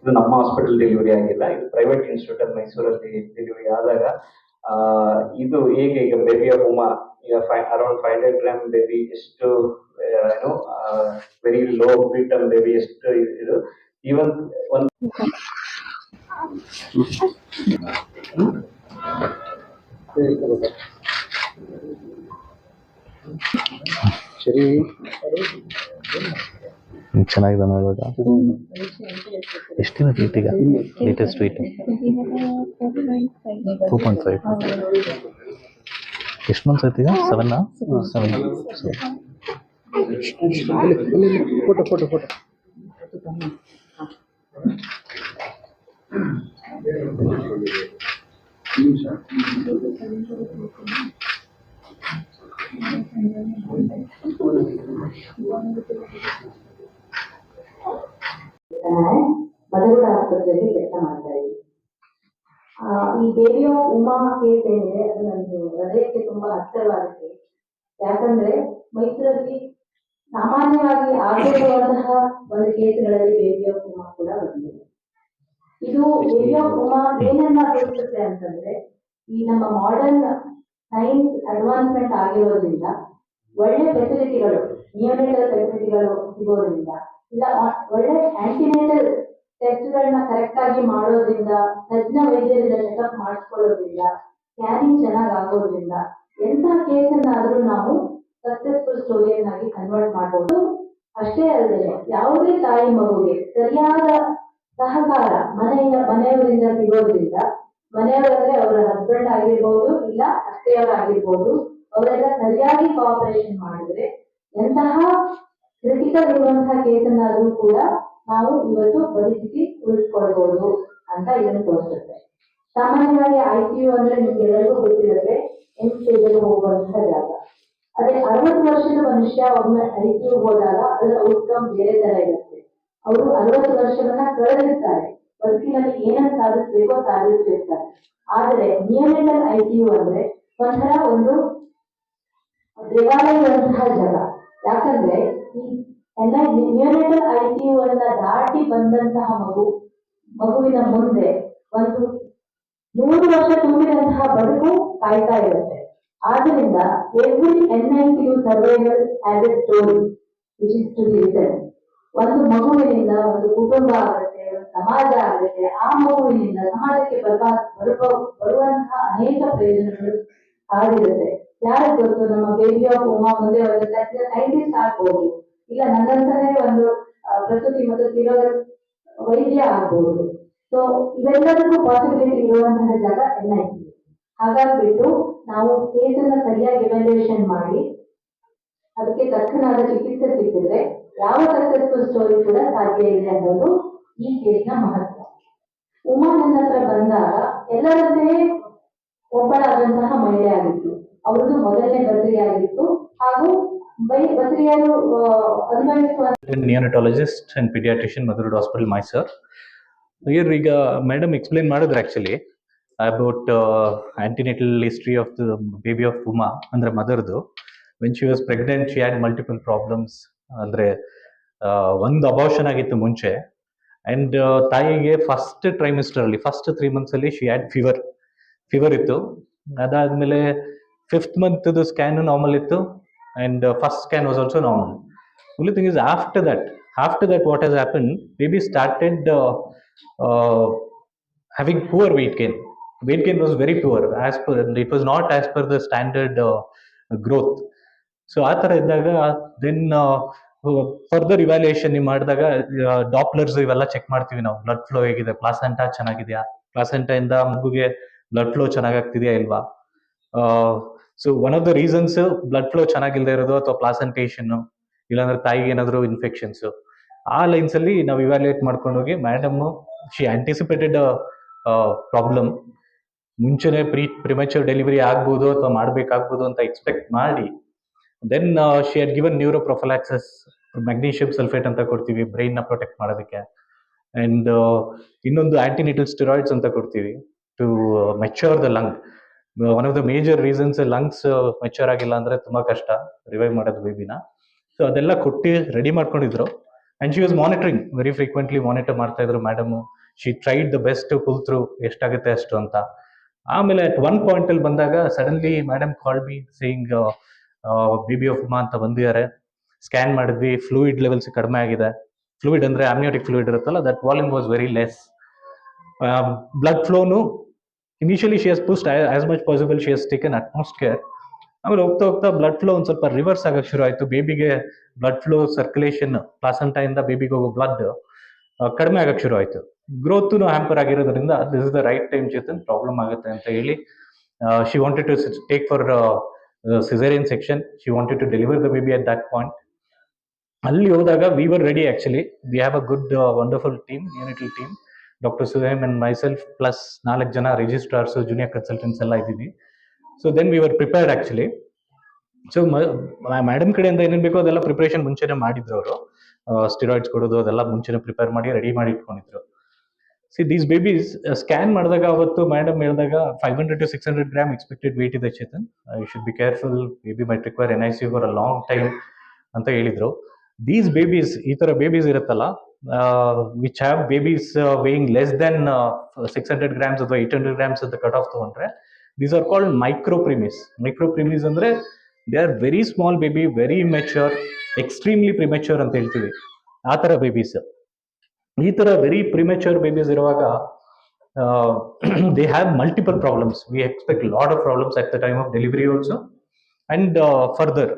ಇದು ನಮ್ಮ hospital delivery ಆಗಿಲ್ಲ, ಇದು ಪ್ರೈವೇಟ್ ಇನ್ಸ್ಟಿಟ್ಯೂಟ್ ಅಲ್ಲಿ ಮೈಸೂರಲ್ಲಿ ಡೆಲಿವರಿ ಆದಾಗ ಇದು ಹೇಗೆ ಈಗ ಬೇಬಿಯ ಹೋಮ ಈಗ ಈಗ around five hundred gram baby ಎಷ್ಟು ಏನು ವೆರಿ ಲೋ ಬ್ರಿಟಮ್ ಬೇಬಿ ಎಷ್ಟು ಇದು ಈವನ್ ಒಂದು ಸರಿ. ಚೆನ್ನಾಗಿದೆ ನೋಡುವಾಗ ಎಷ್ಟು ದಿನ ವೇಟ್ ಈಗ? Latest weight two point five ಎಷ್ಟು ಮಂತ್ಸ್ ಆಯ್ತು ಈಗ? Seven seven photo photo photo ಮದಗಡ ಆಸ್ಪತ್ರೆಯಲ್ಲಿ ಕೆಲಸ ಮಾಡ್ತಾ ಇದ್ದೀನಿ. ಈ ದೇವಿಯ ಉಮಾ ಕೇಸ್ ಏನಿದೆ, ಅದು ನನಗೆ ಹೃದಯಕ್ಕೆ ತುಂಬಾ ಹತ್ತಿರವಾಗುತ್ತೆ ಯಾಕಂದ್ರೆ ಮೈಸೂರಲ್ಲಿ ಸಾಮಾನ್ಯವಾಗಿ ಆಗಿರುವಂತಹ ಒಂದು ಕೇಸ್ಗಳಲ್ಲಿ ದೇವಿಯ ಉಮಾ ಕೂಡ ಬಂದಿದೆ. ಇದು ದೇವಿಯ ಉಮಾ ಏನನ್ನ ತೋರಿಸುತ್ತೆ ಅಂತಂದ್ರೆ, ಈ ನಮ್ಮ ಮಾಡರ್ನ್ ಸೈನ್ಸ್ ಅಡ್ವಾನ್ಸ್ಮೆಂಟ್ ಆಗಿರೋದ್ರಿಂದ ಒಳ್ಳೆ ಫೆಸಿಲಿಟಿಗಳು ನಿಯಮಿತ ಫೆಸಿಲಿಟಿಗಳು ಸಿಗೋದ್ರಿಂದ. ಇಲ್ಲ ಒಳ್ಳೆ ಆಂಟಿನೇಟಲ್ ಟೆಸ್ಟ್ಗಳನ್ನ ಕರೆಕ್ಟ್ ಆಗಿ ಮಾಡೋದ್ರಿಂದ, ತಜ್ಞ ವೈದ್ಯರಿಂದ ಚೆಕಪ್ ಮಾಡಿಸ್ಕೊಳ್ಳೋದ್ರಿಂದ ಸ್ಕ್ಯಾನಿಂಗ್ ಚೆನ್ನಾಗಿ ಆಗೋದ್ರಿಂದ ಎಂಥ ಕೇಸನ್ನಾದರೂ ನಾವು ಸಕ್ಸಸ್ಫುಲ್ ಸ್ಟೋರಿಯನ್ನಾಗಿ ಕನ್ವರ್ಟ್ ಮಾಡಬಹುದು ಅಷ್ಟೇ ಅಲ್ಲದೆ, ಯಾವುದೇ ತಾಯಿ ಮಗುಗೆ ಸರಿಯಾದ ಸಹಕಾರ ಮನೆಯ, ಮನೆಯವರಿಂದ ಸಿಗೋದ್ರಿಂದ, ಮನೆಯವರಂದ್ರೆ ಅವರ ಹಸ್ಬೆಂಡ್ ಆಗಿರ್ಬೋದು, ಇಲ್ಲ, ಅತ್ತೆಯವರಾಗಿರ್ಬೋದು ಅವರೆಲ್ಲ ಸರಿಯಾಗಿ ಕಾಪರೇಷನ್ ಮಾಡಿದ್ರೆ ಎಂತಹ ಕ್ರಿಟಿಕಲ್ ಇರುವಂತಹ ಕೇಸನ್ನಾದ್ರೂ ಕೂಡ ನಾವು ಇವತ್ತು ಬದುಕಿಸಿ ಉಳಿಸ್ಕೊಳ್ಬಹುದು ಅಂತ ಇದನ್ನು ತೋರಿಸುತ್ತೆ. ಸಾಮಾನ್ಯವಾಗಿ ಐ ಸಿ ಯು ಅಂದ್ರೆ ನಿಮ್ಗೆ ಎಲ್ಲರಿಗೂ ಗೊತ್ತಿರುತ್ತೆ ಎಂಟ್ ಸ್ಟೇಜ್ ಅಲ್ಲಿ ಹೋಗುವಂತಹ ಜಾಗ. ಅದೇ ಅರವತ್ತು ವರ್ಷದ ಮನುಷ್ಯ ಒಮ್ಮೆ ಐ ಸಿ ಯು ಹೋದಾಗ ಅದರ ಔಟ್ಕಮ್ ಬೇರೆ ತರ ಇರುತ್ತೆ. ಅವರು ಅರವತ್ತು ವರ್ಷವನ್ನ ಕಳೆದಿರ್ತಾರೆ. ಬದುಕಿನಲ್ಲಿ ಏನನ್ನು ಸಾಧಿಸ್ಬೇಕೋ ಸಾಧಿಸಿರ್ತಾರೆ ಆದರೆ ನಿಯಮಿತ ಐ ಸಿ ಅಂದ್ರೆ ಒಂಥರ ಒಂದು ದೇವಾಲಯದಂತಹ ಜಾಗ. ಯಾಕಂದ್ರೆ ಈ ಎಲ್ಲ ನಿಯೋನೆಟಲ್ ಐ ಟಿ ದಾಟಿ ಬಂದಂತಹ ಮಗು, ಮಗುವಿನ ಮುಂದೆ ಒಂದು ನೂರು ವರ್ಷ ತುಂಬಿದಂತಹ ಬದುಕು ಕಾಯ್ತಾ ಇರುತ್ತೆ. ಆದ್ದರಿಂದ every N I T U survival as a story which is to be ಒಂದು ಮಗುವಿನಿಂದ ಒಂದು ಕುಟುಂಬ ಆಗುತ್ತೆ, ಒಂದು ಸಮಾಜ ಆಗುತ್ತೆ, ಆ ಮಗುವಿನಿಂದ ಸಮಾಜಕ್ಕೆ ಬರುವ ಬರುವ ಬರುವಂತಹ ಅನೇಕ ಪ್ರಯೋಜನಗಳು ಆಗಿರುತ್ತೆ ಯಾರಿಗೆ ಗೊತ್ತು ನಮ್ಮ ಬೇಬಿ ಆಫ್ ಉಮಾ ಮುಂದೆ ಒಂದು ಸೈಂಟಿಸ್ಟ್ ಆಗ್ಬೋದು. ಇಲ್ಲ ನನ್ನಂತಾನೆ ಒಂದು ಪ್ರಕೃತಿ ಮತ್ತು ತಿರೋ ವೈದ್ಯ ಆಗ್ಬೋದು. ಸೊ ಇವೆಲ್ಲದಕ್ಕೂ ಪಾಸಿಬಿಲಿಟಿ ಇರುವಂತಹ ಜಾಗ ಎನ್ ಐ ಸಿ ಹಾಗಾಗ್ಬಿಟ್ಟು ನಾವು ಕೇಸನ್ನ ಸರಿಯಾಗಿ ಇವ್ಯಾಲ್ಯೂಯೇಷನ್ ಮಾಡಿ, ಅದಕ್ಕೆ ತಕ್ಷಣದ ಚಿಕಿತ್ಸೆ ಸಿಕ್ಕಿದ್ರೆ ಯಾವ ಸಕ್ಸಸ್ಫುಲ್ ಸ್ಟೋರಿ ಕೂಡ ಸಾಧ್ಯ ಇದೆ ಅನ್ನೋದು ಈ ಕೇಸ್ನ ಮಹತ್ವ. ಉಮಾ ನನ್ನ ಹತ್ರ ಬಂದಾಗ ಎಲ್ಲರಂತೆಯೇ ಒಬ್ಬಳಾದಂತಹ ಮಹಿಳೆ ಆಗಿತ್ತು ಅವರದ್ದು ಮೊದಲನೇ ಆಗಿತ್ತು ಹಾಗೂ ಬೈ ಬದ್ರಿಯರು ಆ, ಅನುಭವಿಸುವ neonatologist and paediatrician Motherhood hospital Mysore here ಈಗ ಮೇಡಮ್ ಎಕ್ಸ್ಪ್ಲೇನ್ ಮಾಡಿದ್ರು actually about antenatal history of the baby of Uma ಅಂದರೆ ಮದರ್ದು when she was pregnant she had multiple problems ಅಂದರೆ ಒಂದು ಅಬಾಷನ್ ಆಗಿತ್ತು ಮುಂಚೆ. ಆ್ಯಂಡ್ ತಾಯಿಗೆ ಫಸ್ಟ್ ಟ್ರೈಮಿಸ್ಟರಲ್ಲಿ ಫಸ್ಟ್ ತ್ರೀ ಮಂತ್ಸಲ್ಲಿ ಶಿ ಹ್ಯಾಡ್ ಫೀವರ್ ಫೀವರ್ ಇತ್ತು. ಅದಾದಮೇಲೆ ಫಿಫ್ತ್ ಮಂತ್ ಸ್ಕ್ಯಾನ್ ನಾರ್ಮಲ್ ಇತ್ತು and first scan was also normal only thing is after that after that what as happen maybe started having poor weight gain weight gain was very poor as per it was not as per the standard growth so ಆ ಥರ ಇದ್ದಾಗ then further evaluation ನೀವು ಮಾಡಿದಾಗ Dopplers ಇವೆಲ್ಲ check ಮಾಡ್ತೀವಿ ನಾವು. Blood flow ಹೇಗಿದೆ? Placenta ಚೆನ್ನಾಗಿದೆಯಾ? ಪ್ಲಾಸೆಂಟ ಇಂದ ಮಗುಗೆ ಬ್ಲಡ್ ಫ್ಲೋ ಚೆನ್ನಾಗಿ ಆಗ್ತಿದೆಯಾ ಇಲ್ವಾ? So one of the reasons blood flow ಚೆನ್ನಾಗಿಲ್ಲದೆ ಇರೋದು ಅಥವಾ ಪ್ಲಾಸೆಂಟೇಷನ್ ಇಲ್ಲಾಂದ್ರೆ ತಾಯಿಗೆ ಏನಾದರೂ ಇನ್ಫೆಕ್ಷನ್ಸ್ ಆ ಲೈನ್ಸ್ ಅಲ್ಲಿ ನಾವು ಇವ್ಯಾಲ್ಯೂಯೇಟ್ ಮಾಡ್ಕೊಂಡು ಹೋಗಿ ಮೇಡಮ್ ಶಿ ಆಂಟಿಸಿಪೇಟೆಡ್ ಪ್ರಾಬ್ಲಮ್ ಮುಂಚೆನೆ ಪ್ರೀ ಪ್ರಿಮೆಚೂರ್ ಡೆಲಿವರಿ ಆಗ್ಬೋದು ಅಥವಾ ಮಾಡಬೇಕಾಗ್ಬೋದು ಅಂತ ಎಕ್ಸ್ಪೆಕ್ಟ್ ಮಾಡಿ. Then she had given neuro prophylaxis magnesium sulphate ಅಂತ ಕೊಡ್ತೀವಿ ಬ್ರೈನ್ನ ಪ್ರೊಟೆಕ್ಟ್ ಮಾಡೋದಕ್ಕೆ. ಅಂಡ್ ಇನ್ನೊಂದು ಆಂಟಿನಿಟಲ್ ಸ್ಟಿರಾಯ್ಡ್ಸ್ ಅಂತ ಕೊಡ್ತೀವಿ to mature the lung one of the major reasons lungs mature ಆಗಿಲ್ಲ ಅಂದ್ರೆ ತುಂಬಾ ಕಷ್ಟ ರಿವೈವ್ ಮಾಡೋದು ಬೇಬಿನ ಸೊ ಅದೆಲ್ಲ ಕೊಟ್ಟು ರೆಡಿ ಮಾಡ್ಕೊಂಡಿದ್ರು. And she was monitoring very frequently monitor ಮಾಡ್ತಾ ಇದ್ರು madam she tried the best pull through ಎಷ್ಟಾಗುತ್ತೆ ಅಷ್ಟು ಅಂತ. ಆಮೇಲೆ ಅಟ್ ಒನ್ ಪಾಯಿಂಟ್ ಅಲ್ಲಿ ಬಂದಾಗ suddenly madam call be saying baby of Uma ಅಂತ ಬಂದಿದ್ದಾರೆ. ಸ್ಕ್ಯಾನ್ ಮಾಡಿದ್ವಿ ಫ್ಲೂಯಿಡ್ ಲೆವೆಲ್ಸ್ ಕಡಿಮೆ ಆಗಿದೆ. ಫ್ಲೂಯಿಡ್ ಅಂದ್ರೆ ಆಮ್ಯೋಟಿಕ್ ಫ್ಲೂಯಿಡ್ ಇರುತ್ತಲ್ಲ that volume was very less blood ಫ್ಲೋನು initially she has pushed as much possible she has taken utmost care ಆಮೇಲೆ ಹೋಗ್ತಾ ಹೋಗ್ತಾ ಬ್ಲಡ್ ಫ್ಲೋ ಒಂದು ಸ್ವಲ್ಪ ರಿವರ್ಸ್ ಆಗಕ್ಕೆ ಶುರು ಆಯಿತು. ಬೇಬಿಗೆ ಬ್ಲಡ್ ಫ್ಲೋ ಸರ್ಕ್ಯುಲೇಷನ್ ಇಂದ ಬೇಬಿಗೆ ಹೋಗೋ ಬ್ಲಡ್ ಕಡಿಮೆ ಆಗಕ್ಕೆ ಶುರು ಆಯ್ತು. ಗ್ರೋತ್ ಹ್ಯಾಂಪರ್ ಆಗಿರೋದ್ರಿಂದ this is the right time Chetan problem ಆಗುತ್ತೆ ಅಂತ ಹೇಳಿ she wanted to take for caesarean section she wanted to deliver the baby at that point ಅಲ್ಲಿ ಹೋದಾಗ we were ready actually we have a good wonderful team ಯೂನಿಟಲ್ team doctor Suhem and myself plus ನಾಲ್ಕು ಜನ registrars junior consultants ಎಲ್ಲ ಇದ್ದೀವಿ. So then we were prepared actually so madam ಕಡೆಯಿಂದ ಏನೇನು ಬೇಕೋ ಅದೆಲ್ಲ ಪ್ರಿಪ್ರೇಷನ್ ಮುಂಚೆನೆ ಮಾಡಿದ್ರು ಅವರು. ಸ್ಟಿರಾಯ್ಡ್ಸ್ ಕೊಡೋದು ಅದೆಲ್ಲ ಮುಂಚೆನೆ ಪ್ರಿಪೇರ್ ಮಾಡಿ ರೆಡಿ ಮಾಡಿ ಇಟ್ಕೊಂಡಿದ್ರು. ಸಿ ದೀಸ್ ಬೇಬೀಸ್ ಸ್ಕ್ಯಾನ್ ಮಾಡಿದಾಗ ಅವತ್ತು ಮೇಡಮ್ ಹೇಳಿದಾಗ five hundred to six hundred gram expected weight ಇದೆ Chetan. You should be careful baby might require N I C for a long time ಅಂತ ಹೇಳಿದ್ರು. ದೀಸ್ ಬೇಬೀಸ್ ಈ ತರ ಬೇಬೀಸ್ ಇರುತ್ತಲ್ಲ which have babies weighing less than six hundred grams ಅಥವಾ eight hundred grams ಅಂತ cut off ತಗೊಂಡ್ರೆ these are called micro preemies micro preemies ಅಂದ್ರೆ they are very small baby very mature extremely premature ಅಂತ ಹೇಳ್ತೀವಿ. ಆ ತರ babies ಈ ತರ ವೆರಿ ಪ್ರಿಮೆಚ್ಯೂರ್ ಬೇಬೀಸ್ ಇರುವಾಗ they have multiple problems we expect lot of problems at the time of delivery also and further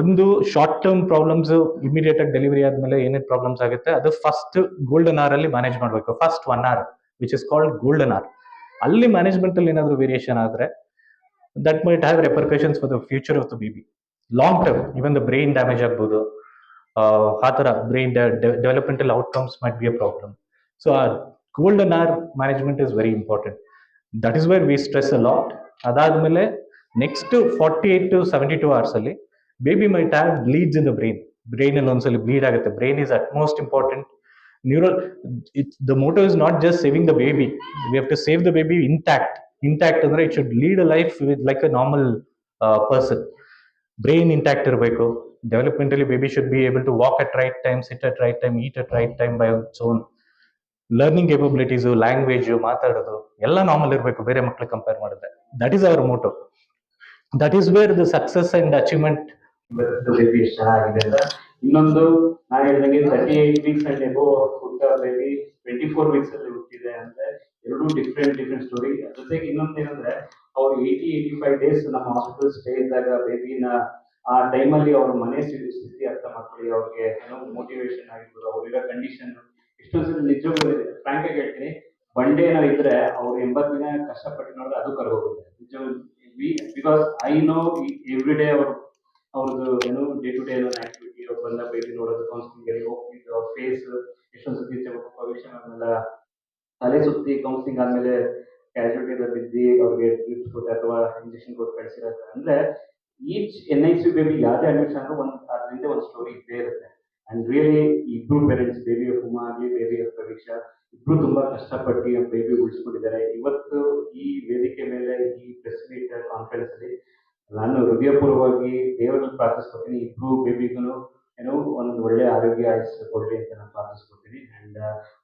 ಒಂದು short term problems immediate ಆಗಿ delivery ಆದ್ಮೇಲೆ ಏನೇನು ಪ್ರಾಬ್ಲಮ್ಸ್ ಆಗುತ್ತೆ, ಅದು ಫಸ್ಟ್ ಗೋಲ್ಡನ್ ಆರ್ ಅಲ್ಲಿ ಮ್ಯಾನೇಜ್ ಮಾಡಬೇಕು. First one hour which is called golden hour ಅಲ್ಲಿ management ಅಲ್ಲಿ ಏನಾದ್ರು ವೇರಿಯೇಷನ್ ಆದ್ರೆ that might have repercussions for the future of the baby long term even the brain damage ಆಗ್ಬೋದು. ಆ ಥರ brain developmental outcomes might be a problem so ಆ golden hour management is very important that is where we stress a lot ಅದಾದ್ಮೇಲೆ next forty eight to seventy two hours ಅಲ್ಲಿ baby might have bleeds in the brain brain ಅಲ್ಲಿ ಒಂದ್ಸಲಿ bleed ಆಗುತ್ತೆ brain is at most important neural the motto is not just saving the baby we have to save the baby intact intact ಅಂದ್ರೆ it should lead a life with like a normal person brain intact ಇರಬೇಕು. Developmentally baby should be able to walk at right time sit at right time eat at right time by soon learning capabilities language ಮಾತಾಡೋದು, ಎಲ್ಲ normal ಇರಬೇಕು. ಬೇರೆ ಮಕ್ಕಳು compare ಮಾಡಿದ್ರೆ that is our motto that is where the success and achievement baby ಎಷ್ಟು ಚೆನ್ನಾಗಿದೆ ಅಂತ. ಇನ್ನೊಂದು, ನಾನು ಹೇಳಿದಂಗೆ ತರ್ಟಿ ಏಟ್ ವೀಕ್ಸ್ ಎಬೋ ಹುಟ್ಟ ಬೇಬಿ ಟ್ವೆಂಟಿ ಫೋರ್ ವೀಕ್ಸ್ ಅಲ್ಲಿ ಹುಟ್ಟಿದೆ ಅಂದ್ರೆ ಎರಡು ಡಿಫ್ರೆಂಟ್ ಡಿಫ್ರೆಂಟ್ ಸ್ಟೋರಿ ಜೊತೆಗೆ ಇನ್ನೊಂದು ಏನಂದ್ರೆ, ಅವ್ರು ಏಯ್ಟಿ ಏಯ್ಟಿ ಫೈವ್ ಡೇಸ್ ನಮ್ಮ ಹಾಸ್ಪಿಟಲ್ ಸ್ಟೇ ಇದ್ದಾಗ ಬೇಬಿನ ಆ ಟೈಮಲ್ಲಿ ಅವ್ರ ಮನೆ ಸ್ಥಿತಿ ಅರ್ಥ ಮಾಡ್ಕೊಳ್ಳಿ. ಅವ್ರಿಗೆ ಏನೋ ಮೋಟಿವೇಶನ್ ಆಗಿರ್ಬೋದು, ಅವ್ರಿರೋ ಕಂಡೀಷನ್ ಎಷ್ಟೊಂದು ಸಲ ನಿಜವಾಗ್ಲೂ ಫ್ರಾಂಕ್ ಆಗಿ ಹೇಳ್ತೀನಿ ಒನ್ ಡೇ ನಾವು ಇದ್ರೆ ಅವ್ರು ಎಂಬತ್ತು ದಿನ ಕಷ್ಟಪಟ್ಟು ನೋಡಿದ್ರೆ ಅದು ಕರ್ಗೋಗುತ್ತೆ. ನಿಜವಾಗ್ಲೂ because I know every day ಅವ್ರು ಅವ್ರದ್ದು ಏನು ಡೇ ಟು ಡೇ ಏನೋ ಆಕ್ಟಿವಿಟಿ ಅವ್ರು ಬಂದ ಬೇಬಿ ನೋಡೋದು ಕೌನ್ಸಿಲಿಂಗ್ ಅಲ್ಲಿ ಹೋಗ್ತಿದ್ದು, ಅವ್ರ ಫೇಸ್ ಎಷ್ಟೊಂದು ತಗೋಬೇಕು ಭವಿಷ್ಯ ಆಮೇಲೆ ತಲೆ ಸುತ್ತಿ ಕೌನ್ಸಿಲಿಂಗ್ ಆದ್ಮೇಲೆ ಕ್ಯಾಶುಲಿಟಿ ಬಿದ್ದು ಅವ್ರಿಗೆ ಟ್ರಿಪ್ಸ್ ಕೊಟ್ಟು ಅಥವಾ ಇಂಜೆಕ್ಷನ್ ಕೊಟ್ಟು ಕಳಿಸಿರತ್ತೆ ಅಂದ್ರೆ each N I C baby ಯಾವುದೇ ಅಡ್ಮಿಷನ್ ಆದ್ರೂ ಒಂದು ಅದರಿಂದ ಒಂದು ಸ್ಟೋರಿ ಇದ್ದೇ ಇರುತ್ತೆ. ಅಂಡ್ ರಿಯಲಿ ಇಬ್ರು ಪೇರೆಂಟ್ಸ್ ಬೇಬಿ ಆಫ್ ಉಮಾ ಆಗಲಿ ಬೇಬಿ ಆಫ್ ಪರೀಕ್ಷಾ ಇಬ್ರು ತುಂಬಾ ಕಷ್ಟಪಟ್ಟು ಬೇಬಿ ಉಳಿಸ್ಕೊಂಡಿದ್ದಾರೆ. ಇವತ್ತು ಈ ವೇದಿಕೆ ಮೇಲೆ ಈ ಪ್ರೆಸ್ ಮೀಟ್ ಕಾನ್ಫರೆನ್ಸ್ ಅಲ್ಲಿ ನಾನು ಹೃದಯಪೂರ್ವವಾಗಿ ದೇವರನ್ನು ಪ್ರಾರ್ಥಿಸ್ಕೊತೀನಿ ಇಬ್ರು ಬೇಬಿಗೂ ಏನೋ ಒಂದು ಒಳ್ಳೆ ಆರೋಗ್ಯ ಆಯುಸ್ ಕೊಡ್ಲಿ ಅಂತ ನಾನು ಪ್ರಾರ್ಥಿಸ್ಕೊತೀನಿ and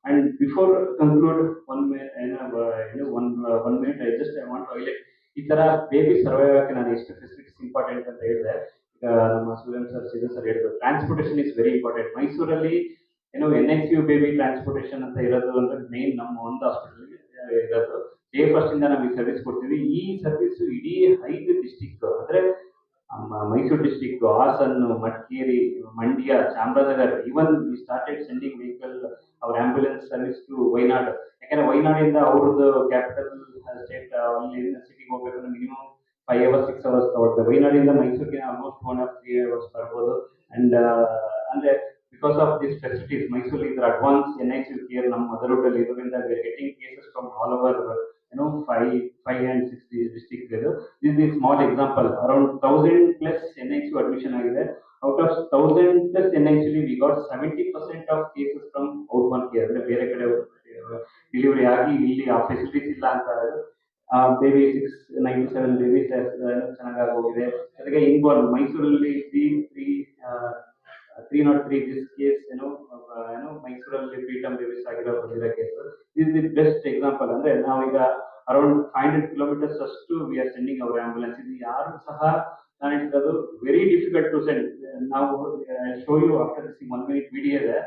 and before conclude one ಏನೋ one one minute I just I want ಈ ತರ ಬೇಬಿ ಸರ್ವೈವ್ ಆಗಕ್ಕೆ ನಾನು ಎಷ್ಟು ಫೆಸಿಲಿಟೀಸ್ ಇಂಪಾರ್ಟೆಂಟ್ ಅಂತ ಹೇಳಿದ್ರೆ ಈಗ ನಮ್ಮ ಸೂರ್ಯನ್ ಸರ್ ಸೀಸನ್ ಸರ್ ಹೇಳಿದ್ರು ಟ್ರಾನ್ಸ್ಪೋರ್ಟೇಷನ್ ಇಸ್ ವೆರಿ ಇಂಪಾರ್ಟೆಂಟ್ ಮೈಸೂರಲ್ಲಿ ಏನೋ N X U baby transportation ಅಂತ ಇರೋದು ಅಂದ್ರೆ ಮೇನ್ ನಮ್ಮ ಒಂದು ಹಾಸ್ಪಿಟಲ್ ಇರೋದು. ಡೇ ಫಸ್ಟ್ ಇಂದ ನಮಗೆ ಸರ್ವಿಸ್ ಕೊಡ್ತೀವಿ. ಈ ಸರ್ವಿಸ್ ಇಡೀ ಐದು ಡಿಸ್ಟಿಕ್ ಅಂದ್ರೆ Mysuru district Hassan, Madikeri, Mandya, Chamarajanagar even we started sending vehicle ಅವ್ರ ಆಂಬ್ಯುಲೆನ್ಸ್ ಸರ್ವಿಸ್ ಟು ವೈನಾಡ್. ಯಾಕಂದ್ರೆ ವೈನಾಡಿಂದ ಅವ್ರದ್ದು ಕ್ಯಾಪಿಟಲ್ ಸ್ಟೇಟ್ ಅಲ್ಲಿ ಸಿಟಿಗೆ ಹೋಗ್ಬೇಕಂದ್ರೆ minimum five hours six hours ತಗೊಳ್ತದೆ. ವೈನಾಡಿಂದ ಮೈಸೂರಿಗೆ almost one of three hours ಬರ್ಬೋದು. ಅಂಡ್ ಅಂದ್ರೆ ಬಿಕಾಸ್ ಆಫ್ ದಿಸ್ ಫೆಸಿಲಿಟೀಸ್ ಮೈಸೂರಲ್ಲಿ ಇದ್ರ advance N I C care ನಮ್ಮ ಮದರ್ಹುಡ್ ಅಲ್ಲಿ ಇರೋದ್ರಿಂದ getting cases from all over five and six district ಇದು this is small example around thousand plus N I C admission ಆಗಿದೆ. Out of thousand plus N I C we got seventy percent of cases from outborn care ಅಂದ್ರೆ ಬೇರೆ ಕಡೆ delivery ಆಗಿ ಇಲ್ಲಿ ಆ facilities ಇಲ್ಲ ಅಂತ baby six ninety seven baby ಚೆನ್ನಾಗಿ ಹೋಗಿದೆ ಜೊತೆಗೆ ಇನ್ವಾಲ್ವ್ ಮೈಸೂರಲ್ಲಿ three three three not three this case ಏನೋ ಏನೋ ಮೈಸೂರಲ್ಲಿ ಪ್ರೀಟಮ್ ರಿವೀಸ್ ಆಗಿರೋ ಬಂದಿರೋ case. Is the best example ಅಂದ್ರೆ ನಾವೀಗ ಅರೌಂಡ್ ಫೈವ್ ಹಂಡ್ರೆಡ್ ಕಿಲೋಮೀಟರ್ಸ್ ಅಷ್ಟು we are sending our ambulance ಇದು ಯಾರು ಸಹ ನಾನು ಹೇಳಿದ್ದು ವೆರಿ ಡಿಫಿಕಲ್ಟ್ ಟು ಸೆಂಡ್ ನಾವು show you after this one minute video ಇದೆ.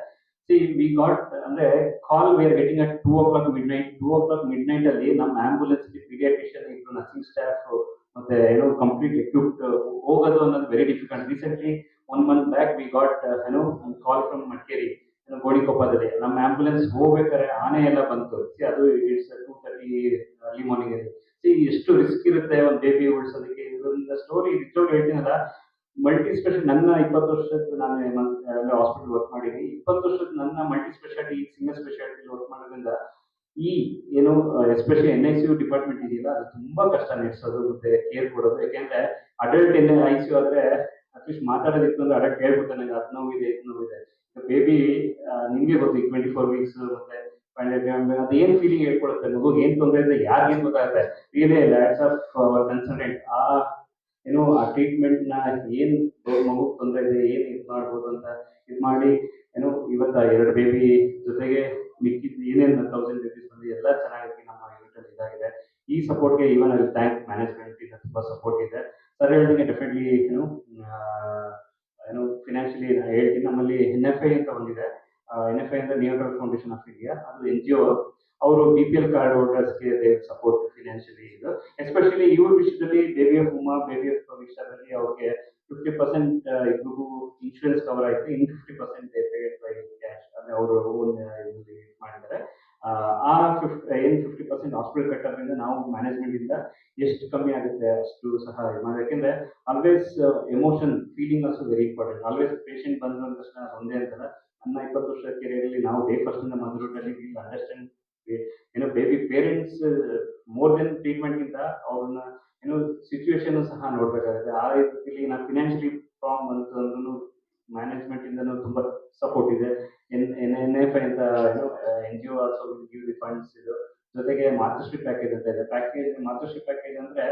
ಸಿ ವಿ ಗಾಟ್ ಅಂದ್ರೆ call we are getting at two o'clock midnight two o'clock midnight ಅಲ್ಲಿ ನಮ್ಮ ಆಂಬುಲೆನ್ಸ್ ಪೀಡಿಯಾಟ್ರಿಷಿಯನ್ ಇಬ್ರು ನರ್ಸಿಂಗ್ ಸ್ಟಾಫ್ ಮತ್ತೆ ಏನೋ ಕಂಪ್ಲೀಟ್ ಎಕ್ವಿಪ್ಡ್ ಹೋಗೋದು ಅನ್ನೋದು very difficult recently one month back we got ಏನೋ ಕಾಲ್ ಫ್ರಮ್ ಮಡಿಕೇರಿ ಏನೋ ಗೋಣಿಕೊಪ್ಪದಲ್ಲಿ ನಮ್ಮ ಆಂಬುಲೆನ್ಸ್ ಹೋಗ್ಬೇಕಾದ್ರೆ ಆನೆ ಎಲ್ಲ ಬಂತು. ಅದು it's two thirty early morning ಅಲ್ಲಿ. ಸಿ ಎಷ್ಟು ರಿಸ್ಕ್ ಇರುತ್ತೆ ಒಂದು ಬೇಬಿ ಉಳಿಸೋದಕ್ಕೆ ಇದೊಂದು ಸ್ಟೋರಿ ನಿಜವಾಗ್ಲೂ ಹೇಳ್ತೀನಲ್ಲ. ಮಲ್ಟಿ ಸ್ಪೆಷಲ್ ನನ್ನ ಇಪ್ಪತ್ತು ವರ್ಷದ ನಾನು ಹಾಸ್ಪಿಟಲ್ ವರ್ಕ್ ಮಾಡಿದ್ದೀನಿ. ಇಪ್ಪತ್ತು ವರ್ಷದ ನನ್ನ multi specialty single specialty work ಮಾಡೋದ್ರಿಂದ ಈ, ಏನು especially N I C U department ಇದೆಯಲ್ಲ, ಅದು ತುಂಬಾ ಕಷ್ಟ ನಡೆಸೋದು ಮತ್ತೆ ಕೇರ್ ಕೊಡೋದು. ಯಾಕೆಂದ್ರೆ adult N I C U ಆದ್ರೆ ಅಟ್ಲೀಸ್ಟ್ ಮಾತಾಡೋದಿತ್ತು ಅಂದ್ರೆ ಅಡಲ್ಟ್ ಹೇಳ್ಬಿಟ್ಟು ನನಗೆ ಅದು ನೋವಿದೆ, ಇದು ಇದೆ ಬೇಬಿ ನಿಮ್ಗೆ ಗೊತ್ತು ಟ್ವೆಂಟಿ ಫೋರ್ ವೀಕ್ಸ್ ಮತ್ತೆ ಅದು ಏನ್ ಫೀಲಿಂಗ್ ಹೇಳ್ಕೊಡುತ್ತೆ ಮಗು ಏನ್ ತೊಂದರೆ ಇದೆ, ಯಾರಿಗೇನ್ ಗೊತ್ತಾಗುತ್ತೆ? ರಿಯಲಿ ಲ್ಯಾಟ್ಸ್ ಆಫ್ ಕನ್ಸಲ್ಟೆಂಟ್ ಆ ಏನು ಆ ಟ್ರೀಟ್ಮೆಂಟ್ನ ಏನ್ ಮಗು ತೊಂದರೆ ಇದೆ, ಏನ್ ಇದು ಮಾಡ್ಬೋದು ಅಂತ ಇದು ಮಾಡಿ, ಏನು ಇವತ್ತ ಎರಡು ಬೇಬಿ ಜೊತೆಗೆ ಮಿಕ್ಕಿದ ಏನೇನು ತೌಸಂಡ್ ಬೇಬೀಸ್ ಬಂದು ಎಲ್ಲ ಚೆನ್ನಾಗಿ ನಮ್ಮ ಯೂನಿಟಲ್ಲಿ ಇದಾಗಿದೆ. ಈ ಸಪೋರ್ಟ್ಗೆ ಇವನ್ ಅಲ್ಲಿ ಥ್ಯಾಂಕ್ ಮ್ಯಾನೇಜ್ಮೆಂಟ್ ಇಂದ ತುಂಬಾ ಸಪೋರ್ಟ್ ಇದೆ. ಸರ್ ಹೇಳಿದಂಗೆ ಡೆಫಿನೆಟ್ಲಿ ಏನು ಏನು ಫಿನಾನ್ಷಿಯಲಿ ಹೇಳ್ತೀನಿ. ನಮ್ಮಲ್ಲಿ ಎನ್ ಎಫ್ ಐ ಅಂತ ಒಂದಿದೆ. ಎನ್ ಎಫ್ ಐ ಅಂದ್ರೆ ನಿಯೋಟ್ರಲ್ ಫೌಂಡೇಶನ್ ಆಫ್ ಇಂಡಿಯಾ ಅದು ಎನ್ ಜಿ ಒ ಅವರು ಬಿ ಪಿ ಎಲ್ ಕಾರ್ಡ್ ಹೋಲ್ಡರ್ಸ್ಗೆ ದೇ ಸಪೋರ್ಟ್ ಫಿನಾನ್ಷಿಯಲಿ ಇದು. ಎಸ್ಪೆಷಲಿ ಇವ್ರ ವಿಷಯದಲ್ಲಿ ಆಫ್ ಉಮಾ ಬೇಬಿ ಆಫ್ ವಿಷಯದಲ್ಲಿ ಅವ್ರಿಗೆ ಫಿಫ್ಟಿ ಪರ್ಸೆಂಟ್ ಇಬ್ಬರಿಗೂ ಇನ್ಶೂರೆನ್ಸ್ ಕವರ್ ಆಯ್ತು. In fifty percent by cash ಅಂದ್ರೆ ಅವರು ಓನ್ ಇದರಲ್ಲಿ ಮಾಡಿದ್ದಾರೆ. ಆ, ಫಿಫ್ಟ್ ಏನ್ ಫಿಫ್ಟಿ ಪರ್ಸೆಂಟ್ ಹಾಸ್ಪಿಟಲ್ ಕಟ್ಟೋದ್ರಿಂದ ನಾವು ಮ್ಯಾನೇಜ್ಮೆಂಟ್ ಇಂದ ಎಷ್ಟು ಕಮ್ಮಿ ಆಗುತ್ತೆ ಅಷ್ಟು ಸಹ ಯಾಕೆಂದ್ರೆ always emotion feeling also very important always patient ಅಂದ ತಕ್ಷಣ ಒಂದೇ ಅಂತಲ್ಲ. ನನ್ನ ಇಪ್ಪತ್ತು ವರ್ಷ ಕೆರಿಯರ್ ನಾವು ಡೇ ಫಸ್ಟ್ ಇಂದ ವಿಲ್ ಅಂಡರ್ಸ್ಟ್ಯಾಂಡ್ ಏನೋ baby parents more than treatment ಗಿಂತ ಅವ್ರನ್ನ ಏನೋ ಸಿಚುವೇಶನ್ ಸಹ ನೋಡ್ಬೇಕಾಗುತ್ತೆ. ಆ ರೀತಿಯಲ್ಲಿ ನಾವು ಫಿನಾನ್ಷಿಯಲಿ ಪ್ರಾಬ್ಲಮ್ ಬಂತು ಅಂದ್ರೂ ಮ್ಯಾನೇಜ್ಮೆಂಟ್ ಇಂದನೂ ತುಂಬಾ ಸಪೋರ್ಟ್ ಇದೆ. ಎನ್ ಎನ್ ಎನ್ ಎಫ್ ಅಂತ N G O also give the funds ಇದು. ಜೊತೆಗೆ ಮಾತೃಶ್ರೀ ಪ್ಯಾಕೇಜ್ ಅಂತ ಇದೆ. ಪ್ಯಾಕೇಜ್ ಮಾತೃಶ್ರೀ ಪ್ಯಾಕೇಜ್ ಅಂದ್ರೆ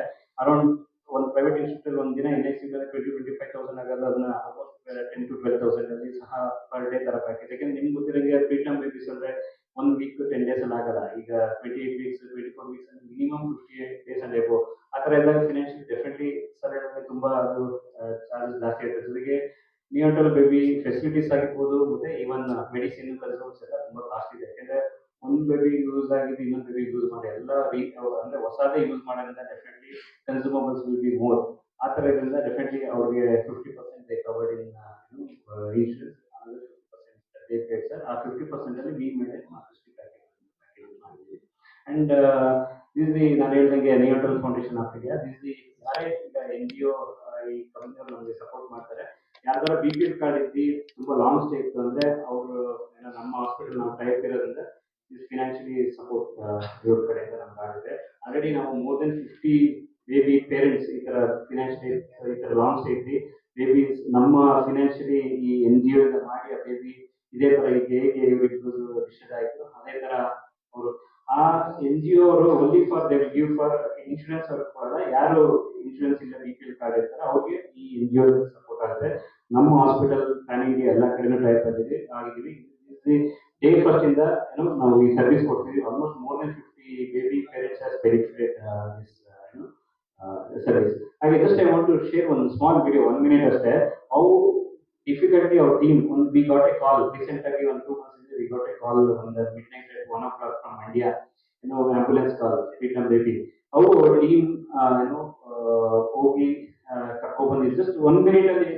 ಅರೌಂಡ್ ಒಂದು ಪ್ರೈವೇಟ್ ಇನ್ಸ್ಟಿಟ್ಯೂಟ್ ಒಂದು ದಿನ N I C twenty twenty five thousand ಆಗೋದು. ಅದನ್ನ almost ten to twelve thousand ಅಲ್ಲಿ ಸಹ ಪರ್ ಡೇ ತರ ಪ್ಯಾಕೇಜ್ ಯಾಕೆಂದ್ರೆ ನಿಮ್ಗೆ ಗೊತ್ತಿರಂಗೆ ಪ್ರೀಟಮ್ ಬೇಬೀಸ್ ಅಂದ್ರೆ ಒನ್ ವೀಕ್ ಟೆನ್ ಡೇಸ್ ಅಲ್ಲಿ ಆಗಲ್ಲ. ಈಗ twenty eight weeks twenty four weeks minimum fifty eight days ಅಲ್ಲಿ ಆ ಥರ ಎಲ್ಲ ಫಿನಾನ್ಷಿಯಲ್ ಡೆಫಿನೆಟ್ಲಿ ಸರ್ ಹೇಳಿದ್ರೆ ತುಂಬಾ ಅದು ಚಾರ್ಜಸ್ ಜಾಸ್ತಿ ಆಗುತ್ತೆ ಜೊತೆಗೆ ನಿಯೋಟಲ್ ಬೇಬಿ ಫೆಸಿಲಿಟೀಸ್ ಆಗಿರ್ಬೋದು, ಮತ್ತೆ ಈವನ್ ಮೆಡಿಸಿನ್ ಕನ್ಸೂಮ್ಸ್ ಎಲ್ಲ ತುಂಬಾ ಕಾಸ್ಟ್ ಇದೆ. ಯಾಕಂದ್ರೆ ಒಂದು ಬೇಬಿ ಯೂಸ್ ಆಗಿದ್ದು ಇನ್ನೊಂದು ಬೇಬಿ ಯೂಸ್ ಮಾಡಿ, ಎಲ್ಲ ಅಂದ್ರೆ ಹೊಸದೇ ಯೂಸ್ ಮಾಡೋದ್ರಿಂದ definitely consumables will be more ಆ ಥರ ಇದರಿಂದ ಡೆಫಿನೆಟ್ಲಿ ಅವ್ರಿಗೆ fifty percent covered in insurance sir ಆ ಫಿಫ್ಟಿ ಪರ್ಸೆಂಟ್ ಅಲ್ಲಿ ಮೀನ್ ಮೇಲೆ Mathrushree package and this the ನಾನು ಹೇಳ್ದಂಗೆ neonatal foundation of India this the ಈಗ ಎನ್ ಜಿ ಒ ಈ ಕಂಪ್ನಿಯವ್ರು ನಮಗೆ ಸಪೋರ್ಟ್ ಮಾಡ್ತಾರೆ. ಯಾರ್ದಾರ ಬಿ ಪಿ ಎಲ್ ಕಾರ್ಡ್ ಇದ್ದು, ತುಂಬ ಲಾಂಗ್ ಸ್ಟೇ ಇತ್ತು ಅಂದ್ರೆ ಅವರು ನಮ್ಮ ಹಾಸ್ಪಿಟಲ್ ನಾವು ಟೈಪ್ ಇರೋದ್ರಿಂದ ದಿಸ್ ಫಿನಾನ್ಷಿಯಲಿ ಸಪೋರ್ಟ್ ಇವ್ರ ಕಡೆಯಿಂದ ನಮ್ಗೆ ಆಗುತ್ತೆ. ಆಲ್ರೆಡಿ ನಾವು more than fifty baby parents ಈ ತರ ಫಿನಾನ್ಷಿಯಲಿ ಈ ತರ ಲಾಂಗ್ ಸ್ಟೇ ಇದ್ದು. ಬೇಬೀಸ್ ನಮ್ಮ ಫಿನಾನ್ಷಿಯಲಿ ಈ ಎನ್ ಜಿ ಒ ಮಾಡಿ ಆ ಬೇಬಿ ಇದೇ ತರ ಹೇಗೆ ಇವ್ರಿಗೂ ಡಿಸೈಡ್ ಆಯ್ತು. ಅದೇ ತರ ಅವರು ಆ ಎನ್ ಜಿ ಅವರು only for they give for insurance ಅವ್ರಿಗೆ ಕೊಡಲ್ಲ. ಯಾರು ಇನ್ಶೂರೆನ್ಸ್ ಇಲ್ಲ ಬಿ ಪಿ ಎಲ್ ಕಾರ್ಡ್ ಇರ್ತಾರೆ, ಅವ್ರಿಗೆ ಈ ಎನ್ ಜಿ ಓ ಸಪೋರ್ಟ್ ಆಗುತ್ತೆ. ನಮ್ಮ ಹಾಸ್ಪಿಟಲ್ ಪ್ಲಾನಿಂಗ್ ಎಲ್ಲ ಕಡಿಮೆ ಟೈಪ್ ಆಗಿದೆ ಆಗಿದ್ದೀವಿ ಡೇ ಫಸ್ಟ್ ಇಂದ ನಾವು ಈ ಸರ್ವಿಸ್ ಕೊಡ್ತೀವಿ. Almost more than fifty baby parents as benefit service ಹಾಗೆ just I want to share ಒಂದು ಸ್ಮಾಲ್ ವಿಡಿಯೋ ಒನ್ ಮಿನಿಟ್ ಅಷ್ಟೇ. ಅವು ಡಿಫಿಕಲ್ಟಿ ಅವ್ರ ಟೀಮ್ ಒಂದು we got a call recent ಆಗಿ ಒಂದು two months we got a call ಒಂದು midnight one o'clock from Mandya ಏನೋ ಆಂಬುಲೆನ್ಸ್ ಕಾಲ್ ಪ್ರೀತಮ್ ಬೇಬಿ ಅವು ಟೀಮ್ ಏನೋ ಆ, ಹೋಗಿ ಕರ್ಕೊಂಡ್ ಬಂದಿದ್ದು ಜಸ್ಟ್ ಒನ್ ಮಿನಿಟ್ ಅಲ್ಲಿ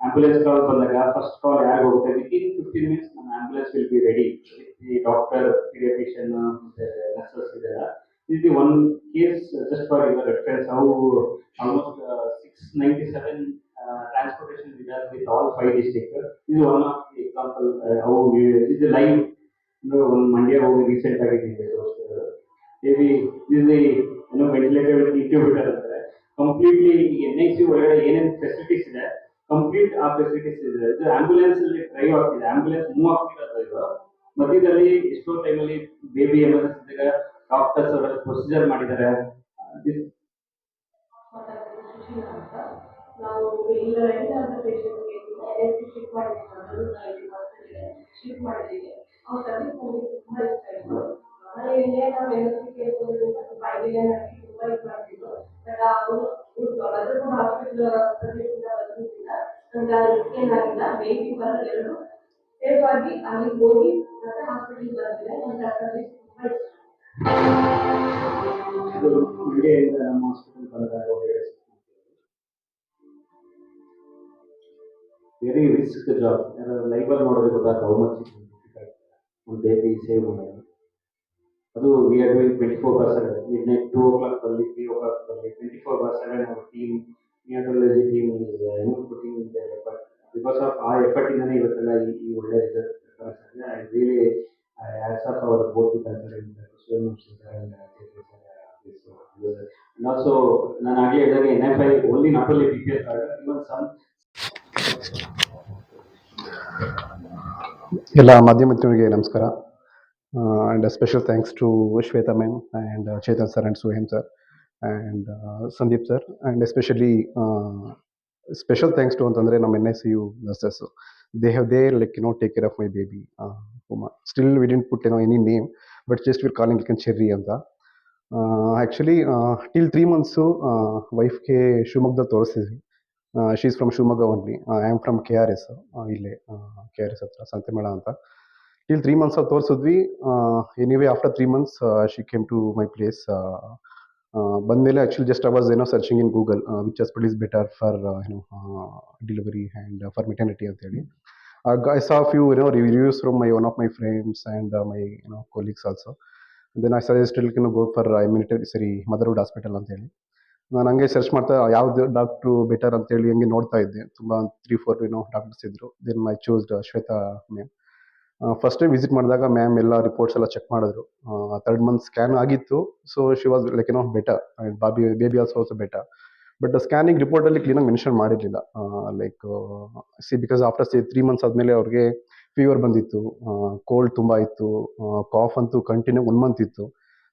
ಆಂಬುಲೆನ್ಸ್ ಕಾಲ್ ಬಂದಾಗ ಫಸ್ಟ್ ಕಾಲ್ ಯಾರು ಹೋಗ್ತೇನೆ ಇನ್ ಫಿಫ್ಟೀನ್ ಮಿನಿಟ್ಸ್ ನಮ್ಮ ಆಂಬುಲೆನ್ಸ್ ವಿಲ್ ಬಿ ರೆಡಿ ಈ ಡಾಕ್ಟರ್ ಪೀಡಿಯಾಟ್ರಿಷಿಯನ್ ಮತ್ತೆ ನರ್ಸಸ್ ಇದೆಲ್ಲ. ಇದು one case just for your reference ಅವು almost six ninety seven transportation ಇದೆ ವಿತ್ ಆಲ್ ಫೈವ್ ಡಿಸ್ಟ್ರಿಕ್ಟ್ ಇದು ಒನ್ ಆಫ್ ದಿ ಎಕ್ಸಾಂಪಲ್ ಅವು ಇದು ಲೈವ್ ಒಂದು ಮಂಡ್ಯ ಹೋಗಿ ರೀಸೆಂಟ್ ಆಗಿ ತೋರಿಸ್ತಾರೆ ಮೇ ಬಿ ಇದು ವೆಂಟಿಲೇಟರ್ ಇಟ್ಟು ಬಿಟ್ಟಾರ incubator ಎನ್ ಐ ಸಿ ಒಳಗಡೆ ಏನೇನು ಫೆಸಿಲಿಟೀಸ್ ಇದೆ, ಕಂಪ್ಲೀಟ್ ಆ ಫೆಸಿಲಿಟೀಸ್ ಇದೆ. ಇದು ಆಂಬ್ಯುಲೆನ್ಸ್ ಅಲ್ಲಿ ಡ್ರೈವ್ ಆಗ್ತಿದೆ, ಆಂಬ್ಯುಲೆನ್ಸ್ ಮೂವ್ ಆಗ್ತಿರೋದು ಇದು. ಮಧ್ಯದಲ್ಲಿ ಎಷ್ಟೋ ಟೈಮಲ್ಲಿ ಬೇಬಿ ಎಮರ್ಜೆನ್ಸಿ ಡಾಕ್ಟರ್ಸ್ ಅವರು ಪ್ರೊಸೀಜರ್ ಮಾಡಿದ್ದಾರೆ. ನಾವು ತುಂಬಾ ಇಷ್ಟ ತುಂಬ ಹಾಸ್ಪಿಟಲ್ ಹೋಗಿ ಹಾಸ್ಪಿಟಲ್ ವೆರಿ ರಿಸ್ಕ್ ಜಾಬ್ ನೋಡೋದಕ್ಕೆ ಗೊತ್ತಾಗ್ತದೆ ಹೌ ಮಚ್ ಒಂದು ಸೇವ್ ಅದು we are doing twenty four hours midnight two o'clock ಬರಲಿ twenty four bar seven hour team neonatology team putting but because of ಆ ಎಫರ್ಟಿಂದನೇ ಇವತ್ತೆಲ್ಲ ಈ ಈ ಒಳ್ಳೆ result I really hats off our both consultant Shivam sir and And ನಾನು ಆಗಲೇ ಹೇಳಿದಾಗ N F I only not only B P L card even some ಎಲ್ಲ ಮಾಧ್ಯಮ ನಮಸ್ಕಾರ. And special thanks to Shweta ma'am and Chetan sir and Suhem sir and Sandeep sir and especially special thanks to ಅಂತಂದರೆ ನಮ್ಮ N S U nurses they have they like you know take care of my baby Uma still we didn't put ಏನೋ any name but just we're calling ಲಿಕನ್ cherry ಅಂತ. Actually till three months ವೈಫ್ಗೆ ಶಿವಮೊಗ್ಗದಲ್ಲಿ ತೋರಿಸಿದ್ವಿ. She's from Shivamogga only I am from K R S ಇಲ್ಲೇ K R S ಹತ್ರ ಸಂತೆಮೇಳ ಅಂತ. Till three months ಅಲ್ಲಿ ತೋರಿಸಿದ್ವಿ. Anyway after three months she came to my place ಬಂದಮೇಲೆ actually just I was ಏನೋ searching in Google which hospital is better for ಏನೋ delivery and for maternity ಅಂತೇಳಿ I saw few ಏನೋ reviews from my one of my friends and my ಏನೋ colleagues also then I suggested can go for military ಸರಿ Motherhood hospital ಅಂತೇಳಿ ನಾನು ಹಂಗೆ search ಮಾಡ್ತಾ, ಯಾವ್ದು ಡಾಕ್ಟ್ರು ಬೆಟರ್ ಅಂತೇಳಿ ಹಂಗೆ ನೋಡ್ತಾ ಇದ್ದೆ. ತುಂಬ ತ್ರೀ ಫೋರ್ ಏನೋ ಡಾಕ್ಟರ್ಸ್ ಇದ್ರು. Then I choose Shweta ma'am first time visit ಮಾಡಿದಾಗ ಮ್ಯಾಮ್ ಎಲ್ಲ ರಿಪೋರ್ಟ್ಸ್ ಎಲ್ಲ ಚೆಕ್ ಮಾಡಿದ್ರು. ತರ್ಡ್ ಮಂತ್ ಸ್ಕ್ಯಾನ್ ಆಗಿತ್ತು. ಸೊ ಶಿ ವಾಸ್ ಲೈಕ್ ಏನೋ better baby baby also also better but scanning ರಿಪೋರ್ಟಲ್ಲಿ ಕ್ಲೀನಾಗಿ ಮೆನ್ಷನ್ ಮಾಡಿರಲಿಲ್ಲ. Like see because after see three months ಆದಮೇಲೆ ಅವ್ರಿಗೆ ಫೀವರ್ ಬಂದಿತ್ತು. ಕೋಲ್ಡ್ ತುಂಬ ಇತ್ತು. ಕಾಫ್ ಅಂತೂ ಕಂಟಿನ್ಯೂ ಒನ್ ಮಂತ್ ಇತ್ತು.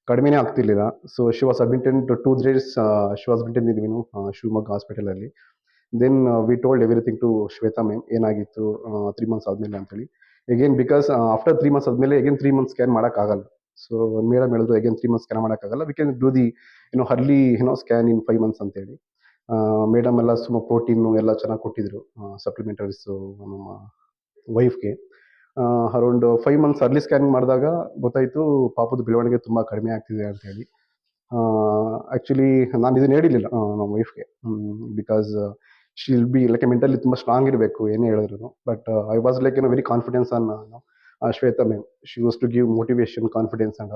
ಕಡಿಮೆನೇ ಆಗ್ತಿರ್ಲಿಲ್ಲ. So she was to two days she was admitted ಇದ್ವಿ ಶಿವಮೊಗ್ಗ ಹಾಸ್ಪಿಟಲಲ್ಲಿ then we told everything to Shweta ma'am ಏನಾಗಿತ್ತು ತ್ರೀ ಮಂತ್ಸ್ ಆದಮೇಲೆ ಅಂತೇಳಿ. Again because after three months ಆದಮೇಲೆ ಎಗೇನ್ ತ್ರೀ ಮಂತ್ಸ್ ಸ್ಕ್ಯಾನ್ ಮಾಡೋಕ್ಕಾಗಲ್ಲ. ಸೊ ಮೇಡಮ್ ಹೇಳಿದ್ರು ಎಗೇನ್ ತ್ರೀ ಮಂತ್ಸ್ ಸ್ಕ್ಯಾನ್ ಮಾಡೋಕ್ಕಾಗಲ್ಲ. We can do the ಏನೋ ಹರ್ಲಿ ಏನೋ ಸ್ಕ್ಯಾನ್ ಇನ್ ಫೈವ್ ಮಂತ್ಸ್ ಅಂತೇಳಿ. ಮೇಡಮ್ ಎಲ್ಲ ಸುಮ್ಮ ಪ್ರೋಟೀನು ಎಲ್ಲ ಚೆನ್ನಾಗಿ ಕೊಟ್ಟಿದ್ರು ಸಪ್ಲಿಮೆಂಟರೀಸು ನಮ್ಮ ವೈಫ್ಗೆ around five months early scanning ಮಾಡಿದಾಗ ಗೊತ್ತಾಯಿತು ಪಾಪದ ಬೆಳವಣಿಗೆ ತುಂಬ ಕಡಿಮೆ ಆಗ್ತಿದೆ ಅಂತೇಳಿ. ಆ್ಯಕ್ಚುಲಿ ನಾನು ಇದನ್ನು ಹೇಳಿಲ್ಲ ನಮ್ಮ ವೈಫ್ಗೆ because she'll be like mentally ತುಂಬ ಸ್ಟ್ರಾಂಗ್ ಇರಬೇಕು, ಏನೇ ಹೇಳಿದ್ರು ಬಟ್ ಐ ವಾಸ್ ಲೈಕ್ ಏನೋ very confidence on Shweta ma'am she was to give motivation confidence and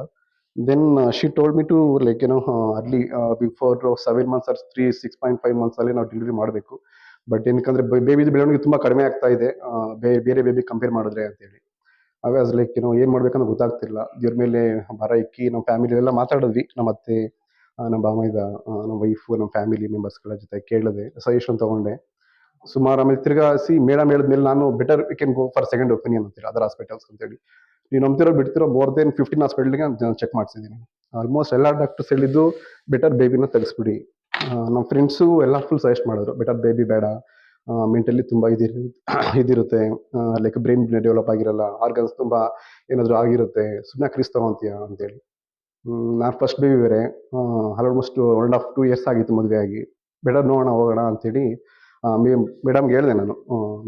then she told me to like ಏನೋ early before seven months or three six point five ಮಂತ್ಸಲ್ಲಿ ನಾವು delivery ಮಾಡಬೇಕು. But ಏನಕ್ಕಂದ್ರೆ ಬೇಬಿದು ಬೆಳವಣಿಗೆ ತುಂಬ ಕಡಿಮೆ ಆಗ್ತಾ ಇದೆ. ಬೇರೆ ಬೇಬಿ ಕಂಪೇರ್ ಮಾಡಿದ್ರೆ ಅಂತೇಳಿ. ಅವಾಸ್ ಲೈಕ್ ಏನೋ ಏನು ಮಾಡ್ಬೇಕಂತ ಗೊತ್ತಾಗ್ತಿಲ್ಲ. ಇವ್ರ ಮೇಲೆ ಬರ ಇಕ್ಕಿ ನಮ್ಮ ಫ್ಯಾಮಿಲಿ ಎಲ್ಲ ಮಾತಾಡಿದ್ವಿ. ನಮ್ಮ ಅತ್ತೆ ನಮ್ಮ ಬಾಮೈದ ನಮ್ಮ ವೈಫು ನಮ್ಮ ಫ್ಯಾಮಿಲಿ ಮೆಂಬರ್ಸ್ಗಳ ಜೊತೆ ಕೇಳಿದೆ ಸಜೆಷನ್ ತಗೊಂಡೆ. ಸುಮಾರು ಆಮೇಲೆ ತಿರ್ಗಾ ಸಿ ಮೇಡಮ್ ಹೇಳಿದ್ಮೇಲೆ ನಾನು better we can go for second opinion ಅಂತೇಳಿ ಅದರ್ ಹಾಸ್ಪಿಟಲ್ಸ್ ಅಂತೇಳಿ. ನೀವು ನಂಬ್ತಿರೋ ಬಿಡ್ತಿರೋ ಮೋರ್ ದೆನ್ ಫಿಫ್ಟೀನ್ ಹಾಸ್ಪಿಟಲ್ಗೆ ನಾನು ಚೆಕ್ ಮಾಡಿಸಿದ್ದೀನಿ. ಆಲ್ಮೋಸ್ಟ್ ಎಲ್ಲ ಡಾಕ್ಟರ್ಸ್ ಹೇಳಿದ್ದು ಬೆಟರ್ ಬೇಬಿನ ತೆಗೆಸ್ಬಿಡಿ. ನಮ್ಮ ಫ್ರೆಂಡ್ಸು ಎಲ್ಲ ಫುಲ್ ಸಜೆಸ್ಟ್ ಮಾಡಿದ್ರು ಬೆಟರ್ ಬೇಬಿ ಬೇಡ ಮೆಂಟಲಿ ತುಂಬ ಇದಿರ, ಇದಿರುತ್ತೆ ಲೈಕ್ ಬ್ರೈನ್ ಡೆವಲಪ್ ಆಗಿರಲ್ಲ ಆರ್ಗನ್ಸ್ ತುಂಬ ಏನಾದರೂ ಆಗಿರುತ್ತೆ ಸುಮ್ಮನೆ ಕ್ರಿಸ್ ತಗೊಂತೀಯ ಅಂತೇಳಿ. ನಾನು ಫಸ್ಟ್ ಬೇಬಿ ಬೇರೆ. Almost one and half two years ಆಗಿತ್ತು ಮದುವೆ ಆಗಿ. ಬೆಟರ್ ನೋಡೋಣ, ಹೋಗೋಣ ಅಂತೇಳಿ ಮೇಡಮ್ಗೆ ಹೇಳಿದೆ ನಾನು.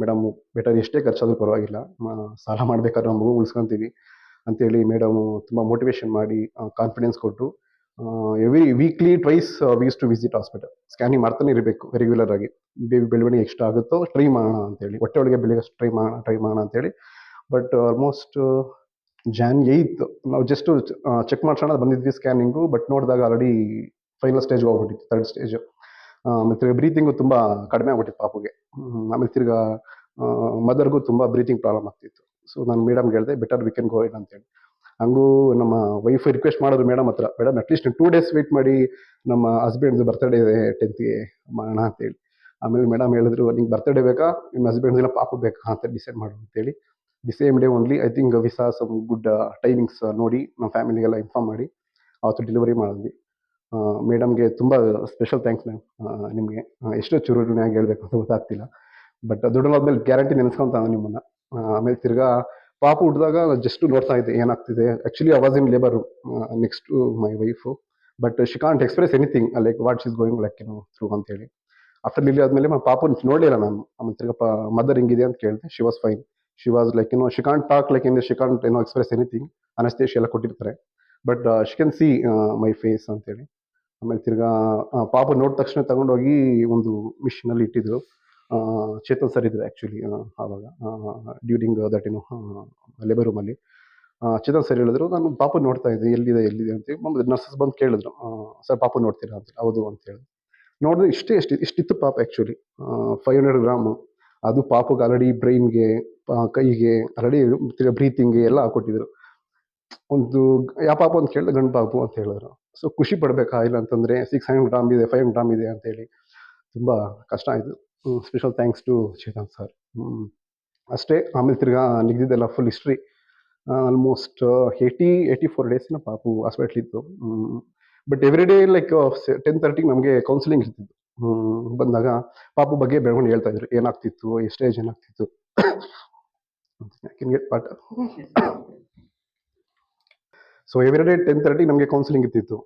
ಮೇಡಮ್ ಬೆಟರ್ ಎಷ್ಟೇ ಖರ್ಚಾದರೂ ಪರವಾಗಿಲ್ಲ. ಸಾಲ ಮಾಡ್ಬೇಕಾದ್ರೆ ನಮ್ಮ ಮಗು ಉಳಿಸ್ಕೊಂತೀವಿ ಅಂತೇಳಿ ಮೇಡಮು ತುಂಬ ಮೋಟಿವೇಶನ್ ಮಾಡಿ ಕಾನ್ಫಿಡೆನ್ಸ್ ಕೊಟ್ಟು every weekly twice weeks to visit hospital scanning ಮಾಡ್ತಾನೆ ಇರಬೇಕು ರೆಗ್ಯುಲರ್ ಆಗಿ. ಬೇಬಿ ಬೆಳವಣಿಗೆ ಎಷ್ಟು ಆಗುತ್ತೋ ಟ್ರೈ ಮಾಡೋಣ ಅಂತೇಳಿ. ಹೊಟ್ಟೆ ಒಳಗೆ ಬೆಳಿಗ್ಗೆ ಟ್ರೈ ಮಾಡೋಣ ಟ್ರೈ ಮಾಡೋಣ ಅಂತೇಳಿ. ಬಟ್ ಆಲ್ಮೋಸ್ಟ್ ಜಾನ್ ಏಯ್ತ್ ನಾವು ಜಸ್ಟ್ ಚೆಕ್ ಮಾಡ್ಸೋಣ. ಬಂದಿದ್ವಿ ಸ್ಕ್ಯಾನಿಂಗು ಬಟ್ ನೋಡಿದಾಗ ಆಲ್ರೆಡಿ ಫೈನಲ್ ಸ್ಟೇಜ್ಗೆ ಹೋಗ್ಬಿಟ್ಟಿತ್ತು ತರ್ಡ್ ಸ್ಟೇಜು ಆಮೇಲೆ ತಿರ್ಗಿ ಬ್ರೀತಿಂಗು ತುಂಬ ಕಡಿಮೆ ಆಗ್ಬಿಟ್ಟಿತ್ತು ಪಾಪುಗೆ. ಆಮೇಲೆ ತಿರ್ಗಾ ಮದರ್ಗು ತುಂಬ ಬ್ರೀತಿಂಗ್ ಪ್ರಾಬ್ಲಮ್ ಆಗ್ತಿತ್ತು. ಸೊ ನಾನು ಮೇಡಮ್ ಹೇಳಿದೆ better we can go it ಅಂತೇಳಿ. ಹಂಗೂ ನಮ್ಮ ವೈಫ್ ರಿಕ್ವೆಸ್ಟ್ ಮಾಡಿದ್ರು ಮೇಡಮ್ ಹತ್ರ madam at least two days wait ಮಾಡಿ ನಮ್ಮ ಹಸ್ಬೆಂಡ್ದು ಬರ್ತಡೇ ಇದೆ ಟೆಂತ್ಗೆ ಮಾಡೋಣ ಅಂತೇಳಿ. ಆಮೇಲೆ ಮೇಡಮ್ ಹೇಳಿದ್ರು, ನಿಂಗೆ ಬರ್ತಡೇ ಬೇಕಾ? ನಿಮ್ಮ ಹಸ್ಬೆಂಡ್ ದಿನ ಪಾಪು ಬೇಕಾ? ಅಂತ ಡಿಸೈಡ್ ಮಾಡು ಅಂತೇಳಿ. The same day only I think we saw some good timings ನೋಡಿ ನಮ್ಮ ಫ್ಯಾಮಿಲಿಗೆಲ್ಲ ಇನ್ಫಾರ್ಮ್ ಮಾಡಿ ಅವತ್ತು ಡೆಲಿವರಿ ಮಾಡಿದ್ವಿ. ಮೇಡಮ್ಗೆ ತುಂಬ ಸ್ಪೆಷಲ್ ಥ್ಯಾಂಕ್ಸ್ ಮ್ಯಾಮ್ ನಿಮಗೆ ಎಷ್ಟೋ ಚುರುಣಿಯಾಗಿ ಹೇಳಬೇಕು ಅಂತ ಗೊತ್ತಾಗ್ತಿಲ್ಲ. ಬಟ್ ದೊಡ್ಡದಾದ್ಮೇಲೆ ಗ್ಯಾರಂಟಿ ನೆನೆಸ್ಕೊಂತ ನಿಮ್ಮನ್ನು. ಆಮೇಲೆ ತಿರ್ಗಾ ಪಾಪ ಹುಟ್ಟಿದಾಗ ಜಸ್ಟ್ ನೋಡ್ತಾ ಇದ್ದೆ, ಏನಾಗ್ತಿದೆ? Actually Awas in labour next my wife but she can't express anything like what is going like ಏನು ಥ್ರೂ ಅಂತೇಳಿ ಆಫ್ಟರ್ ಲಿಲಿ ಆದಮೇಲೆ ಪಾಪ ನೋಡಲಿಲ್ಲ ನಾನು. ಆಮೇಲೆ ತಿರ್ಗಪ್ಪ ಮದರ್ ಹಿಂಗಿದೆ ಅಂತ ಕೇಳಿದೆ. She was fine she was like ಏನೋ she can't talk like in she can't ಏನೋ ಎಕ್ಸ್ಪ್ರೆಸ್ ಎನಿಥಿಂಗ್ ಅನಸ್ತೇಶಿ ಎಲ್ಲ ಕೊಟ್ಟಿರ್ತಾರೆ. But she can see my face ಅಂತೇಳಿ. ಆಮೇಲೆ ತಿರ್ಗಾ ಪಾಪ ನೋಡಿದ ತಕ್ಷಣ ತಗೊಂಡೋಗಿ ಒಂದು ಮಿಷಿನಲ್ಲಿ ಇಟ್ಟಿದ್ರು. ಚೇತನ್ ಸರ್ ಇದ್ರು ಆ್ಯಕ್ಚುಲಿ ಆವಾಗ ಡ್ಯೂರಿಂಗ್ ದಟ್ ಏನು ಲೇಬರ್ ರೂಮಲ್ಲಿ ಚೇತನ್ ಸರ್ ಹೇಳಿದ್ರು, ನಾನು ಪಾಪ ನೋಡ್ತಾ ಇದ್ದೆ, ಎಲ್ಲಿದೆ ಎಲ್ಲಿದೆ? ಅಂತ ನರ್ಸಸ್ ಬಂದು ಕೇಳಿದ್ರು. ಸರ್, ಪಾಪ ನೋಡ್ತೀರಾ? ಅಂತ, ಹೌದು, ಅಂತ ಹೇಳಿ ನೋಡಿದ್ರೆ ಇಷ್ಟೇ ಎಷ್ಟು ಇಷ್ಟಿತ್ತು ಪಾಪ ಆ್ಯಕ್ಚುಲಿ ಫೈವ್ ಹಂಡ್ರೆಡ್ ಗ್ರಾಮು. ಅದು ಪಾಪುಗೆ ಆಲ್ರೆಡಿ ಬ್ರೈನ್ಗೆ ಕೈಗೆ ಆಲ್ರೆಡಿ ಬ್ರೀತಿಂಗ್ಗೆ ಎಲ್ಲ ಹಾಕೊಟ್ಟಿದ್ರು. ಒಂದು ಯಾವ ಪಾಪು ಅಂತ ಕೇಳಿದ್ರೆ ಗಂಡು ಪಾಪು ಅಂತ ಹೇಳಿದ್ರು. ಸೊ ಖುಷಿ ಪಡಬೇಕಾ? ಇಲ್ಲ ಅಂತಂದರೆ ಸಿಕ್ಸ್ ಹಂಡ್ರೆಡ್ ಗ್ರಾಮ್ ಇದೆ ಫೈವ್ ಹಂಡ್ರೆಡ್ ಗ್ರಾಮ್ ಇದೆ ಅಂತೇಳಿ ತುಂಬ ಕಷ್ಟ ಆಯಿತು. Special thanks to Srikanth sir ಅಷ್ಟೇ. ಆಮೇಲೆ ತಿರ್ಗಾ ನಿಗ್ದಿದ್ದೆಲ್ಲ full history almost eighty eighty four ಡೇಸ್ನ ಪಾಪು ಹಾಸ್ಪಿಟ್ಲಿತ್ತು but every day like ten ತರ್ಟಿಗೆ ನಮಗೆ ಕೌನ್ಸಿಲಿಂಗ್ ಇರ್ತಿತ್ತು. ಬಂದಾಗ ಪಾಪು ಬಗ್ಗೆ ಬೆಳ್ಕೊಂಡು ಹೇಳ್ತಾ ಇದ್ರು. ಏನಾಗ್ತಿತ್ತು? ಎಷ್ಟೇ ಏಜ್ ಏನಾಗ್ತಿತ್ತು? So every day ten thirty ನಮಗೆ ಕೌನ್ಸಿಲಿಂಗ್ ಇರ್ತಿತ್ತು.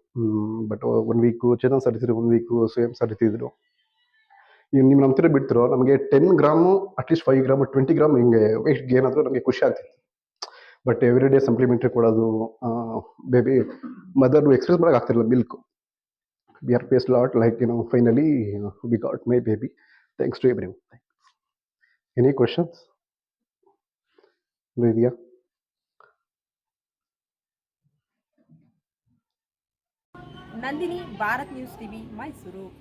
But one week Chetan sir one week Swayam sir ಈಗ ನೀವು ನಂತರ ಬಿಡ್ತಿರೋ, ನಮಗೆ ten gram at least five gram twenty gram ಹಿಂಗೆ ವೆಯ್ಟ್ ಗೇನ್ ನಮಗೆ ಖುಷಿ ಆಗ್ತಿತ್ತು. ಬಟ್ ಎವ್ರಿ ಡೇ ಸಪ್ಲಿಮೆಂಟ್ರಿ ಕೊಡೋದು ಬೇಬಿ ಮದರ್ ಎಕ್ಸ್ಪ್ರೆಸ್ ಮಾಡೋಕೆ ಆಗ್ತಿರಲಿಲ್ಲ milk we are praised lot. like you know, finally you know, we got my baby. Thanks to Abraham. Any questions? Lydia? Nandini, Bharat News TV, Mysuru.